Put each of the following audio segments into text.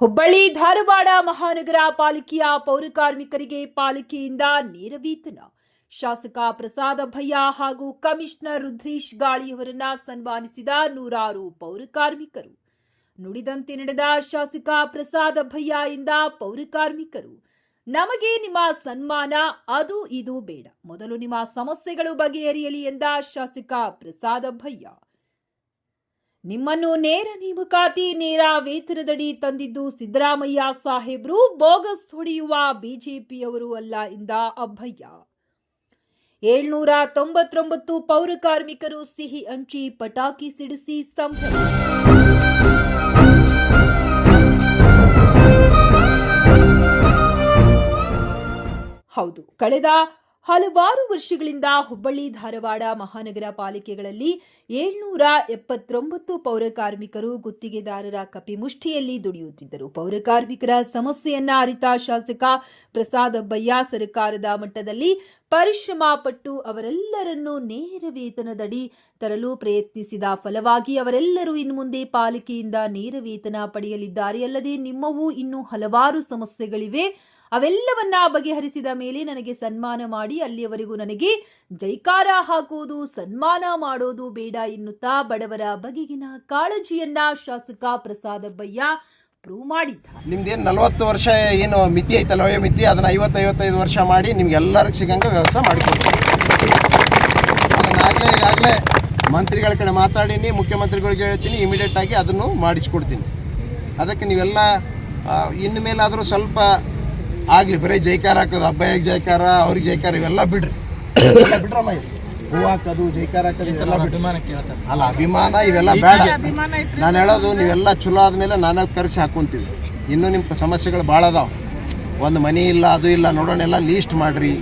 ಹುಬ್ಬಳ್ಳಿ, ಧಾರವಾಡ ಮಹಾನಗರ ಪಾಲಿಕೆಯ ಪೌರ ಕಾರ್ಮಿಕರಿಗೆ ಪಾಲಿಕೆಯಿಂದ ನೇರ ವೇತನ. ಶಾಸಕ ಪ್ರಸಾದ ಭಯ್ಯ ಹಾಗೂ ಕಮಿಷನರ್ ರುದ್ರೀಶ್ ಗಾಳಿಯವರನ್ನ ಸನ್ಮಾನಿಸಿದ ನೂರಾರು ಪೌರ ಕಾರ್ಮಿಕರು. ನುಡಿದಂತೆ ನಡೆದ ಶಾಸಕ ಪ್ರಸಾದ ಭಯ್ಯ ಇಂದ ಪೌರ ಕಾರ್ಮಿಕರು, ನಮಗೆ ನಿಮ್ಮ ಸನ್ಮಾನ, ಅದು ಇದು ಬೇಡ. ಮೊದಲು ನಿಮ್ಮ ಸಮಸ್ಯೆಗಳು ಬಗೆಹರಿಯಲಿ ಎಂದ ಶಾಸಕ ಪ್ರಸಾದ ಭಯ್ಯ. ನಿಮ್ಮನ್ನು ನೇರ ನೇಮಕಾತಿ ನೇರ ವೇತನದಡಿ ತಂದಿದ್ದು ಸಿದ್ದರಾಮಯ್ಯ ಸಾಹೇಬ್ರು ಬೋಗಸ್ ಹೊಡೆಯುವ ಬಿಜೆಪಿಯವರು ಅಲ್ಲ ಎಂದ ಅಭಯ್ಯ ಏಳ್ನೂರ ತೊಂಬತ್ತೊಂಬತ್ತು ಪೌರ ಕಾರ್ಮಿಕರು ಸಿಹಿ ಹಂಚಿ ಪಟಾಕಿ ಸಿಡಿಸಿ ಸಂಭ್ರಮ ಹೌದು, ಕಳೆದ ಹಲವಾರು ವರ್ಷಗಳಿಂದ ಹುಬ್ಬಳ್ಳಿ, ಧಾರವಾಡ ಮಹಾನಗರ ಪಾಲಿಕೆಗಳಲ್ಲಿ ಏಳ್ನೂರ ಎಪ್ಪತ್ತೊಂಬತ್ತು ಪೌರಕಾರ್ಮಿಕರು ಗುತ್ತಿಗೆದಾರರ ಕಪಿಮುಷ್ಟಿಯಲ್ಲಿ ದುಡಿಯುತ್ತಿದ್ದರು. ಪೌರಕಾರ್ಮಿಕರ ಸಮಸ್ಯೆಯನ್ನ ಅರಿತ ಶಾಸಕ ಪ್ರಸಾದ್ ಅಬ್ಬಯ್ಯ ಸರ್ಕಾರದ ಮಟ್ಟದಲ್ಲಿ ಪರಿಶ್ರಮ ಪಟ್ಟು ಅವರೆಲ್ಲರನ್ನೂ ನೇರ ವೇತನದಡಿ ತರಲು ಪ್ರಯತ್ನಿಸಿದ ಫಲವಾಗಿ ಅವರೆಲ್ಲರೂ ಇನ್ನು ಮುಂದೆ ಪಾಲಿಕೆಯಿಂದ ನೇರ ವೇತನ ಪಡೆಯಲಿದ್ದಾರೆ. ಅಲ್ಲದೆ ನಿಮ್ಮವೂ ಇನ್ನೂ ಹಲವಾರು ಸಮಸ್ಯೆಗಳಿವೆ. ಅವೆಲ್ಲವನ್ನ ಬಗೆಹರಿಸಿದ ಮೇಲೆ ನನಗೆ ಸನ್ಮಾನ ಮಾಡಿ, ಅಲ್ಲಿಯವರೆಗೂ ನನಗೆ ಜೈಕಾರ ಹಾಕುವುದು, ಸನ್ಮಾನ ಮಾಡೋದು ಬೇಡ ಎನ್ನುತ್ತಾ ಬಡವರ ಬಗೆಗಿನ ಕಾಳಜಿಯನ್ನ ಶಾಸಕ ಪ್ರಸಾದ ಬಯ್ಯ ಪ್ರೂವ್ ಮಾಡಿದ್ದಾರೆ ನಿಮ್ದೇನು ನಲವತ್ತು ವರ್ಷ ಏನು ಮಿತಿ ಐತಲ್ಲ ವಯೋ ಮಿತಿ, ಅದನ್ನು ಐವತ್ತು ಐವತ್ತೈದು ವರ್ಷ ಮಾಡಿ ನಿಮ್ಗೆ ಎಲ್ಲರಿಗೂ ಸಿಗಂಗೆ ವ್ಯವಸ್ಥೆ ಮಾಡಿಕೊಡ್ತೀವಿ ಅದನ್ನಾಗಲೇ ಈಗಾಗಲೇ ಮಂತ್ರಿಗಳ ಕಡೆ ಮಾತಾಡೀನಿ, ಮುಖ್ಯಮಂತ್ರಿಗಳಿಗೆ ಹೇಳ್ತೀನಿ ಇಮಿಡಿಯೇಟ್ ಆಗಿ ಅದನ್ನು ಮಾಡಿಸ್ಕೊಡ್ತೀನಿ. ಅದಕ್ಕೆ ನೀವೆಲ್ಲ ಇನ್ನು ಮೇಲಾದರೂ ಸ್ವಲ್ಪ ಆಗಲಿ, ಬರೀ ಜೈಕಾರ ಹಾಕೋದು ಅಬ್ಬಾಯಿಗೆ ಜೈಕಾರ, ಅವ್ರಿಗೆ ಜೈಕಾರ, ಇವೆಲ್ಲ ಬಿಡ್ರಿ. ಬಿಡ್ರಮ್ಮ. ಹೂ ಹಾಕೋದು ಜೈಕಾರ ಹಾಕೋದು ಇದೆಲ್ಲ ಬಿಡ್ರಿ ಅಲ್ಲ ಅಭಿಮಾನ ಇವೆಲ್ಲ ಬೇಡ. ನಾನು ಹೇಳೋದು ನೀವೆಲ್ಲ ಚಲೋ ಆದಮೇಲೆ ನಾನು ಕರೆಸಿ ಹಾಕೊಂತೀವಿ. ಇನ್ನೂ ನಿಮ್ಮ ಸಮಸ್ಯೆಗಳು ಭಾಳ ಅದಾವೆ. ಒಂದು ಮನಿ ಇಲ್ಲ ಅದು ಇಲ್ಲ ನೋಡೋಣ ಎಲ್ಲ ಲೀಸ್ಟ್ ಮಾಡಿರಿ.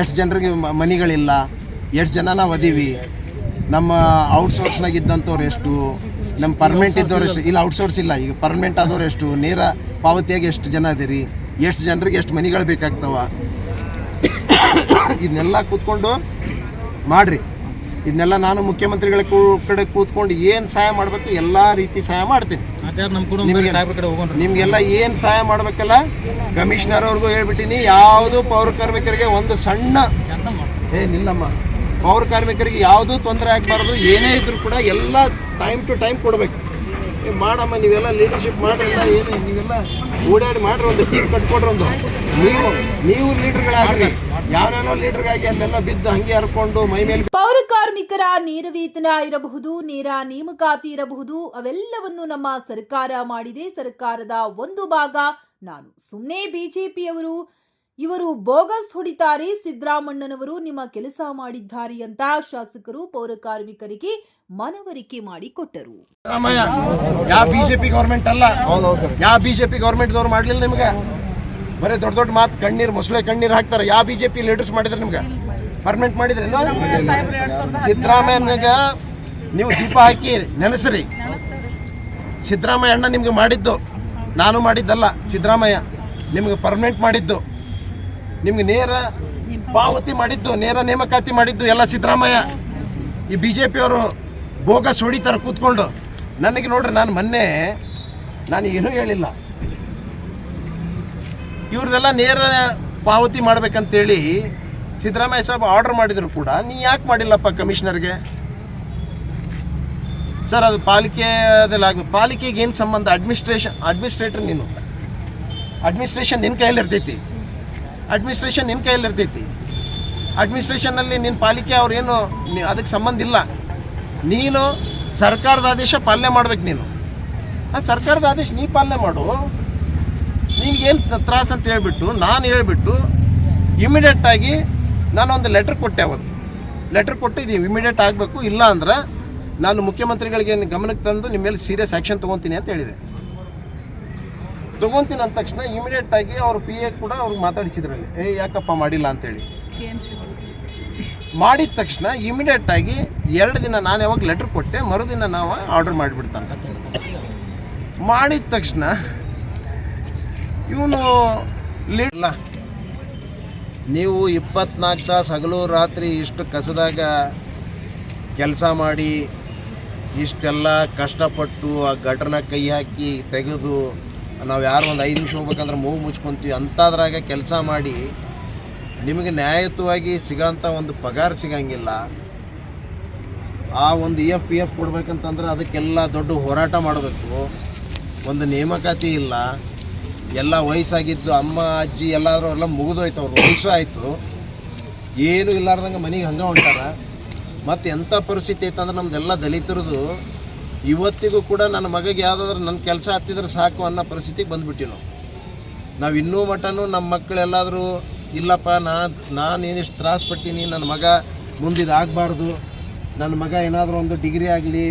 ಎಷ್ಟು ಜನರಿಗೆ ಮನಿಗಳಿಲ್ಲ ಮನೆಗಳಿಲ್ಲ ಎಷ್ಟು ಜನ ನಾವು ಅದೀವಿ. ನಮ್ಮ ಔಟ್ಸೋರ್ಸ್ನಾಗ ಇದ್ದಂಥವ್ರು ಎಷ್ಟು? ನಮ್ಮ ಪರ್ಮನೆಂಟ್ ಇದ್ದವ್ರು ಎಷ್ಟು? ಇಲ್ಲ ಔಟ್ಸೋರ್ಸ್ ಇಲ್ಲ. ಈಗ ಪರ್ಮನೆಂಟ್ ಆದವ್ರು ಎಷ್ಟು? ನೇರ ಪಾವತಿಯಾಗಿ ಎಷ್ಟು ಜನ ಅದೀರಿ? ಎಷ್ಟು ಜನರಿಗೆ ಎಷ್ಟು ಮನಿಗಳು ಬೇಕಾಗ್ತವ? ಇದನ್ನೆಲ್ಲ ಕೂತ್ಕೊಂಡು ಮಾಡ್ರಿ. ಇದನ್ನೆಲ್ಲ ನಾನು ಮುಖ್ಯಮಂತ್ರಿಗಳ ಕಡೆ ಕೂತ್ಕೊಂಡು ಏನು ಸಹಾಯ ಮಾಡಬೇಕು ಎಲ್ಲ ರೀತಿ ಸಹಾಯ ಮಾಡ್ತೀನಿ. ನಿಮಗೆಲ್ಲ ಏನು ಸಹಾಯ ಮಾಡಬೇಕಲ್ಲ ಕಮಿಷನರ್ ಅವ್ರಿಗೂ ಹೇಳ್ಬಿಟ್ಟಿನಿ ಯಾವುದು ಪೌರ ಕಾರ್ಮಿಕರಿಗೆ ಒಂದು ಸಣ್ಣ ಏ ನಿಲ್ಲಮ್ಮ. ಪೌರ ಕಾರ್ಮಿಕರಿಗೆ ಯಾವುದೂ ತೊಂದರೆ ಆಗಬಾರ್ದು ಏನೇ ಇದ್ರೂ ಕೂಡ ಎಲ್ಲ ಟೈಮ್ ಟು ಟೈಮ್ ಕೊಡಬೇಕು. ಏ ಮಾಡಮ್ಮ ನೀವೆಲ್ಲ ಲೀಡರ್ಶಿಪ್ ಮಾಡ್ರಿ ಏನು ನೀವೆಲ್ಲ ಓಡಾಡಿ ಮಾಡ್ರಿ ಒಂದು ಟೀಮ್ ಕಟ್ಕೊಡ್ರಿ ಒಂದು. ನೀವು ನೀವು ಲೀಡರ್ಗಳಾಗ್ರಿ ಯಾವ್ಯಾವ ಲೀಡರ್ಗಾಗಿ ಅಲ್ಲೆಲ್ಲ ಬಿದ್ದು ಹಂಗೆ ಹರ್ಕೊಂಡು ಮೈ ಮೇಲೆ ಪೌರ ಕಾರ್ಮಿಕರ ನೇರ ವೇತನ ಇರಬಹುದು ನೇರ ನೇಮಕಾತಿ ಇರಬಹುದು ಅವೆಲ್ಲವನ್ನು ನಮ್ಮ ಸರ್ಕಾರ ಮಾಡಿದೆ. ಸರ್ಕಾರದ ಒಂದು ಭಾಗ ನಾನು. ಸುಮ್ಮನೆ ಬಿಜೆಪಿಯವರು ಇವರು ಬೋಗಸ್ ಹೊಡಿತಾರೆ. ಸಿದ್ದರಾಮಣ್ಣನವರು ನಿಮ್ಮ ಕೆಲಸ ಮಾಡಿದ್ದಾರೆ ಅಂತ ಶಾಸಕರು ಪೌರ ಕಾರ್ಮಿಕರಿಗೆ ಮನವರಿಕೆ ಮಾಡಿಕೊಟ್ಟರು ಯಾವ ಬಿಜೆಪಿ ಗೌರ್ಮೆಂಟ್ ಅಲ್ಲ? ಯಾವ ಬಿಜೆಪಿ ಗೌರ್ಮೆಂಟ್ ಮಾಡಲಿಲ್ಲ ನಿಮ್ಗೆ? ಬರೀ ದೊಡ್ಡ ದೊಡ್ಡ ಮಾತು ಕಣ್ಣೀರು ಮೊಸಳೆ ಕಣ್ಣೀರು ಹಾಕ್ತಾರೆ. ಯಾವ ಬಿಜೆಪಿ ಲೀಡರ್ಸ್ ಮಾಡಿದ್ರೆ ನಿಮ್ಗೆ? ಪರ್ಮನೆಂಟ್ ಮಾಡಿದ್ರೆ ಸಿದ್ದರಾಮಯ್ಯನಾಗ ನೀವು ದೀಪ ಹಾಕಿ ನೆನೆಸ್ರಿ. ಸಿದ್ದರಾಮಯ್ಯ ಅಣ್ಣ ನಿಮ್ಗೆ ಮಾಡಿದ್ದು. ನಾನು ಮಾಡಿದ್ದಲ್ಲ. ಸಿದ್ದರಾಮಯ್ಯ ನಿಮ್ಗೆ ಪರ್ಮನೆಂಟ್ ಮಾಡಿದ್ದು. ನಿಮ್ಗೆ ನೇರ ಪಾವತಿ ಮಾಡಿದ್ದು, ನೇರ ನೇಮಕಾತಿ ಮಾಡಿದ್ದು ಎಲ್ಲ ಸಿದ್ದರಾಮಯ್ಯ. ಈ ಬಿ ಜೆ ಪಿಯವರು ಬೋಗಸ್ ಹೊಡಿತಾರೆ ಕೂತ್ಕೊಂಡು, ನನಗೆ ನೋಡ್ರಿ, ನಾನು ಮೊನ್ನೆ ನಾನು ಏನೂ ಹೇಳಿಲ್ಲ. ಇವ್ರದೆಲ್ಲ ನೇರ ಪಾವತಿ ಮಾಡ್ಬೇಕಂತೇಳಿ ಸಿದ್ದರಾಮಯ್ಯ ಸಾಹೇಬ್ ಆರ್ಡರ್ ಮಾಡಿದ್ರು ಕೂಡ. ನೀ ಯಾಕೆ ಮಾಡಿಲ್ಲಪ್ಪ ಕಮಿಷನರ್ಗೆ? ಸರ್, ಅದು ಪಾಲಿಕೆ ಅದೆಲ್ಲ ಪಾಲಿಕೆಗೆ ಏನು ಸಂಬಂಧ? ಅಡ್ಮಿನಿಸ್ಟ್ರೇಷನ್ ಅಡ್ಮಿನಿಸ್ಟ್ರೇಟರ್ ನೀನು. ಅಡ್ಮಿನಿಸ್ಟ್ರೇಷನ್ ನಿನ್ನ ಕೈಯಲ್ಲಿ ಇರ್ತೈತಿ. ಅಡ್ಮಿನಿಸ್ಟ್ರೇಷನ್ ನಿನ್ನ ಕೈಯಲ್ಲಿ ಇರ್ತೈತಿ. ಅಡ್ಮಿನಿಸ್ಟ್ರೇಷನ್ನಲ್ಲಿ ನಿನ್ನ ಪಾಲಿಕೆ ಅವ್ರೇನು ಅದಕ್ಕೆ ಸಂಬಂಧ ಇಲ್ಲ. ನೀನು ಸರ್ಕಾರದ ಆದೇಶ ಪಾಲನೆ ಮಾಡ್ಬೇಕು ನೀನು. ಆ ಸರ್ಕಾರದ ಆದೇಶ ನೀ ಪಾಲನೆ ಮಾಡು. ನಿನ್ಗೇನು ತ್ರಾಸ ಅಂತ ಹೇಳಿಬಿಟ್ಟು, ನಾನು ಹೇಳ್ಬಿಟ್ಟು ಇಮಿಡಿಯೇಟಾಗಿ ನಾನೊಂದು ಲೆಟ್ರ್ ಕೊಟ್ಟೆ ಅವತ್ತು. ಲೆಟ್ರ್ ಕೊಟ್ಟು ಇದು ಇಮಿಡಿಯೇಟ್ ಆಗಬೇಕು, ಇಲ್ಲ ಅಂದ್ರೆ ನಾನು ಮುಖ್ಯಮಂತ್ರಿಗಳಿಗೆ ಗಮನಕ್ಕೆ ತಂದು ನಿಮ್ಮ ಮೇಲೆ ಸೀರಿಯಸ್ ಆ್ಯಕ್ಷನ್ ತೊಗೊತೀನಿ ಅಂತ ಹೇಳಿದೆ. ತೊಗೊತೀನಿ ಅಂದ ತಕ್ಷಣ ಇಮಿಡಿಯೇಟ್ ಆಗಿ ಅವ್ರ ಪಿ ಎ ಕೂಡ ಅವ್ರಿಗೆ ಮಾತಾಡಿಸಿದ್ರಲ್ಲಿ, ಏ, ಯಾಕಪ್ಪ ಮಾಡಿಲ್ಲ? ಅಂತೇಳಿ ಮಾಡಿದ ತಕ್ಷಣ ಇಮಿಡಿಯೇಟ್ ಆಗಿ ಎರಡು ದಿನ ನಾನು ಯಾವಾಗ ಲೆಟ್ರ್ ಕೊಟ್ಟೆ, ಮರುದಿನ ನಾವು ಆರ್ಡರ್ ಮಾಡಿಬಿಡ್ತಾನೆ. ಮಾಡಿದ ತಕ್ಷಣ ಇವನು ಇಲ್ಲ ನೀವು ಇಪ್ಪತ್ನಾಲ್ಕು ತಾಸು ಹಗಲು ರಾತ್ರಿ ಇಷ್ಟು ಕಸದಾಗ ಕೆಲಸ ಮಾಡಿ ಇಷ್ಟೆಲ್ಲ ಕಷ್ಟಪಟ್ಟು ಆ ಘಟನೆ ಕೈ ಹಾಕಿ ತೆಗೆದು ನಾವು ಯಾರು ಒಂದು ಐದು ನಿಮಿಷ ಹೋಗ್ಬೇಕಂದ್ರೆ ಮೂಗು ಮುಚ್ಕೊತೀವಿ. ಅಂಥದ್ರಾಗ ಕೆಲಸ ಮಾಡಿ ನಿಮಗೆ ನ್ಯಾಯಯುತವಾಗಿ ಸಿಗೋಂಥ ಒಂದು ಪಗಾರ ಸಿಗಂಗಿಲ್ಲ. ಆ ಒಂದು ಇ ಎಫ್ ಪಿ ಎಫ್ ಕೊಡ್ಬೇಕಂತಂದ್ರೆ ಅದಕ್ಕೆಲ್ಲ ದೊಡ್ಡ ಹೋರಾಟ ಮಾಡಬೇಕು. ಒಂದು ನೇಮಕಾತಿ ಇಲ್ಲ. ಎಲ್ಲ ವಯಸ್ಸಾಗಿದ್ದು ಅಮ್ಮ, ಅಜ್ಜಿ, ಎಲ್ಲಾದರೂ ಎಲ್ಲ ಮುಗಿದೋಯ್ತು, ಅವ್ರ ವಯಸ್ಸು ಆಯಿತು. ಏನೂ ಇಲ್ಲಾರ್ದಂಗೆ ಮನೆಗೆ ಹಂಗೆ ಹೊಂಟಾರ. ಮತ್ತು ಎಂಥ ಪರಿಸ್ಥಿತಿ ಐತಂದ್ರೆ ನಮ್ದೆಲ್ಲ ದಲಿತರದು. ಇವತ್ತಿಗೂ ಕೂಡ ನನ್ನ ಮಗಗೆ ಯಾವುದಾದ್ರೂ ನನ್ನ ಕೆಲಸ ಹತ್ತಿದ್ರೆ ಸಾಕು ಅನ್ನೋ ಪರಿಸ್ಥಿತಿಗೆ ಬಂದ್ಬಿಟ್ಟಿವಿ ನಾವು. ನಾವು ಇನ್ನೂ ಮಟನೂ ನಮ್ಮ ಮಕ್ಕಳೆಲ್ಲಾದರೂ ಇಲ್ಲಪ್ಪ, ನಾ ನಾನು ಏನಿಷ್ಟು ತ್ರಾಸ ಪಟ್ಟೀನಿ ನನ್ನ ಮಗ ಮುಂದಿದಾಗಬಾರ್ದು ನನ್ನ ಮಗ ಏನಾದರೂ ಒಂದು ಡಿಗ್ರಿ ಆಗಲಿ,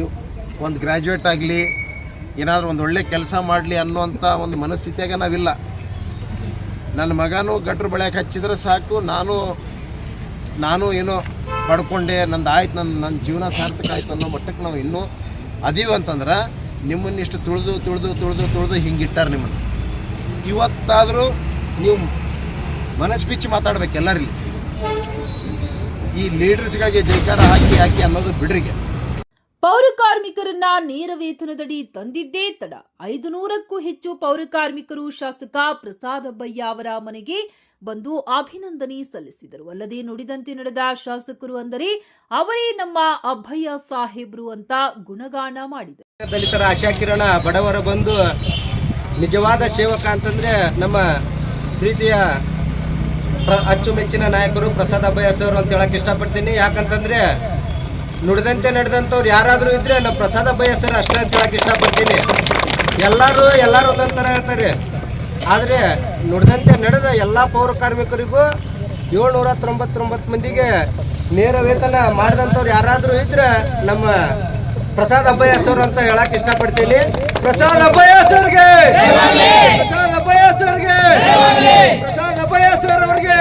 ಒಂದು ಗ್ರ್ಯಾಜುಯೇಟ್ ಆಗಲಿ ಏನಾದರೂ ಒಂದು ಒಳ್ಳೆ ಕೆಲಸ ಮಾಡಲಿ ಅನ್ನುವಂಥ ಒಂದು ಮನಸ್ಥಿತಿಯಾಗ ನಾವಿಲ್ಲ. ನನ್ನ ಮಗನೂ ಗಟ್ರು ಬೆಳೆಯಕ್ಕೆ ಹಚ್ಚಿದ್ರೆ ಸಾಕು, ನಾನು ನಾನು ಏನೋ ಪಡ್ಕೊಂಡೆ ನಂದು ಆಯ್ತು ನನ್ನ ನನ್ನ ಜೀವನ ಸಾರ್ಥಕ ಆಯ್ತು ಅನ್ನೋ ಮಟ್ಟಕ್ಕೆ ನಾವು ಇನ್ನೂ ಅದೀವಿ ಅಂತಂದ್ರೆ ನಿಮ್ಮನ್ನಿಷ್ಟು ತುಳಿದು ತುಳಿದು ತುಳಿದು ತುಳಿದು ಹಿಂಗಿಟ್ಟಾರೆ ನಿಮ್ಮನ್ನು. ಇವತ್ತಾದರೂ ನೀವು ಮನಸ್ಸು ಬಿಚ್ಚಿ ಮಾತಾಡ್ಬೇಕು ಎಲ್ಲರಿಗೆ. ಈ ಲೀಡರ್ಸ್ಗಳಿಗೆ ಜೈಕಾರ ಹಾಕಿ ಹಾಕಿ ಅನ್ನೋದು ಬಿಡ್ರಿಗೆ. ಪೌರ ಕಾರ್ಮಿಕರನ್ನ ನೇರ ವೇತನದಡಿ ತಂದಿದ್ದೇ ತಡ. ಐದು ನೂರಕ್ಕೂ ಹೆಚ್ಚು ಪೌರ ಕಾರ್ಮಿಕರು ಶಾಸಕ ಪ್ರಸಾದ್ ಅಬ್ಬಯ್ಯ ಅವರ ಮನೆಗೆ ಬಂದು ಅಭಿನಂದನೆ ಸಲ್ಲಿಸಿದರು. ಅಲ್ಲದೆ ನುಡಿದಂತೆ ನಡೆದ ಶಾಸಕರು ಅಂದರೆ ಅವರೇ ನಮ್ಮ ಅಭಯ್ಯ ಸಾಹೇಬ್ರು ಅಂತ ಗುಣಗಾನ ಮಾಡಿದರು. ದಲಿತರ ಆಶಾಕಿರಣ ಬಡವರ ಬಂದು ನಿಜವಾದ ಸೇವಕ ಅಂತಂದ್ರೆ ನಮ್ಮ ಪ್ರೀತಿಯ ಪ್ರ- ಅಚ್ಚುಮೆಚ್ಚಿನ ನಾಯಕರು ಪ್ರಸಾದ್ ಅಭಯ ಸರ್ ಅಂತ ಹೇಳಕ್ ಇಷ್ಟಪಡ್ತೀನಿ. ಯಾಕಂತಂದ್ರೆ ನುಡಿದಂತೆ ನಡೆದಂಥವ್ರು ಯಾರಾದರೂ ಇದ್ರೆ ನಮ್ಮ ಪ್ರಸಾದ ಭಯ ಸರ್ ಅಷ್ಟೇ ಅಂತ ಹೇಳಕ್ಕೆ ಇಷ್ಟಪಡ್ತೀನಿ. ಎಲ್ಲರೂ ಎಲ್ಲರೂ ಒಂದೊಂದು ಥರ ಹೇಳ್ತಾರೆ. ಆದರೆ ನುಡಿದಂತೆ ನಡೆದ ಎಲ್ಲ ಪೌರ ಕಾರ್ಮಿಕರಿಗೂ ಏಳ್ನೂರ ತೊಂಬತ್ತೊಂಬತ್ತು ಮಂದಿಗೆ ನೇರ ವೇತನ ಮಾಡಿದಂಥವ್ರು ಯಾರಾದರೂ ಇದ್ರೆ ನಮ್ಮ ಪ್ರಸಾದ್ ಅಬ್ಬಯ್ಯ ಸರ್ ಅಂತ ಹೇಳಕ್ ಇಷ್ಟಪಡ್ತೀನಿ. ಪ್ರಸಾದ್ ಅಬ್ಬಯ್ಯ ಸರ್ಗೆ! ಪ್ರಸಾದ್ ಅಬ್ಬಯ್ಯ ಸರ್ಗೆ! ಪ್ರಸಾದ್ ಅಬ್ಬಯ್ಯ ಸರ್ ಅವ್ರಿಗೆ!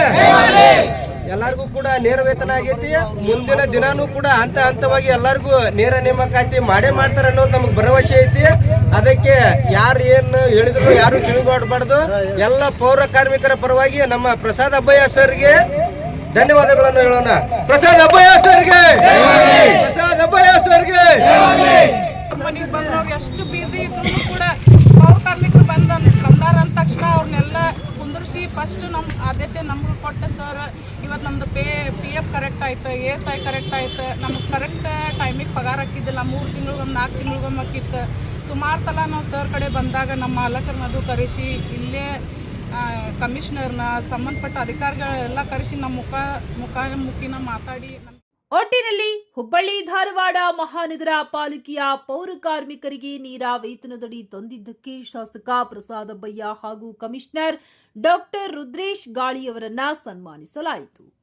ಎಲ್ಲರಿಗೂ ಕೂಡ ನೇರ ವೇತನ ಆಗೈತಿ. ಮುಂದಿನ ದಿನಾನೂ ಕೂಡ ಹಂತ ಹಂತವಾಗಿ ಎಲ್ಲರಿಗೂ ನೇರ ನೇಮಕಾತಿ ಮಾಡೇ ಮಾಡ್ತಾರೆ ಅನ್ನೋದು ನಮ್ಗೆ ಭರವಸೆ ಐತಿ. ಅದಕ್ಕೆ ಯಾರು ಏನು ಹೇಳಿದ್ರು, ಯಾರು ತಿಳಿಬಾಡ್ಬಾರ್ದು ಎಲ್ಲ ಪೌರ ಕಾರ್ಮಿಕರ ಪರವಾಗಿ ನಮ್ಮ ಪ್ರಸಾದ್ ಅಬ್ಬಯ್ಯ ಸರ್ಗೆ ಧನ್ಯವಾದಗಳನ್ನು ಹೇಳೋಣ. ಪ್ರಸಾದ್ ಅಬ್ಬಯ್ಯ ಸರ್ಗೆ! ಪ್ರಸಾದ್ ಅಬ್ಬಯ್ಯ ಸರ್ಗೆ! ಎಷ್ಟು ಬಿಸಿ ಇದ್ರು ಕೂಡ ಪೌರ ಕಾರ್ಮಿಕರು ಬಂದ ಬಂದಾರ ಅಂದ ತಕ್ಷಣ ಅವ್ರನ್ನೆಲ್ಲ ಫಸ್ಟ್ ನಮ್ಮ ಆದ್ಯತೆ ನಮ್ಗೆ ಕೊಟ್ಟ ಸರ್ ಇವತ್ತು ನಮ್ದು ಪೇ ಪಿ ಎಫ್ ಕರೆಕ್ಟ್ ಆಯ್ತು ಎ ಎಸ್ ಐ ಕರೆಕ್ಟ್ ಆಯ್ತು. ನಮಗೆ ಕರೆಕ್ಟ್ ಟೈಮಿಗೆ ಪಗಾರ ಹಾಕಿದ್ದಿಲ್ಲ, ಮೂರು ತಿಂಗಳಿಗೊಮ್ಮೆ ನಾಲ್ಕು ತಿಂಗಳಿಗೊಮ್ಮೆ ಹಾಕಿತ್ತು. ಸುಮಾರು ಸಲ ನಾವು ಸರ್ ಕಡೆ ಬಂದಾಗ ನಮ್ಮ ಅಲಕರ್ನದು ಕರೆಸಿ, ಇಲ್ಲೇ ಕಮಿಷನರ್ನ ಸಂಬಂಧಪಟ್ಟ ಅಧಿಕಾರಿಗಳೆಲ್ಲ ಕರೆಸಿ ನಮ್ಮ ಮುಖ ಮುಖ ಮುಖಿನ ಮಾತಾಡಿ ಒಟ್ಟಿನಲ್ಲಿ ಹುಬ್ಬಳ್ಳಿ, ಧಾರವಾಡ ಮಹಾನಗರ ಪಾಲಿಕೆಯ ಪೌರ ಕಾರ್ಮಿಕರಿಗೆ ನೀರ ವೇತನದಡಿ ತಂದಿದ್ದಕ್ಕೆ ಶಾಸಕ ಪ್ರಸಾದಬ್ಬಯ್ಯ ಹಾಗೂ ಕಮಿಷನರ್ ಡಾಕ್ಟರ್ ರುದ್ರೇಶ್ ಗಾಳಿಯವರನ್ನ ಸನ್ಮಾನಿಸಲಾಯಿತು.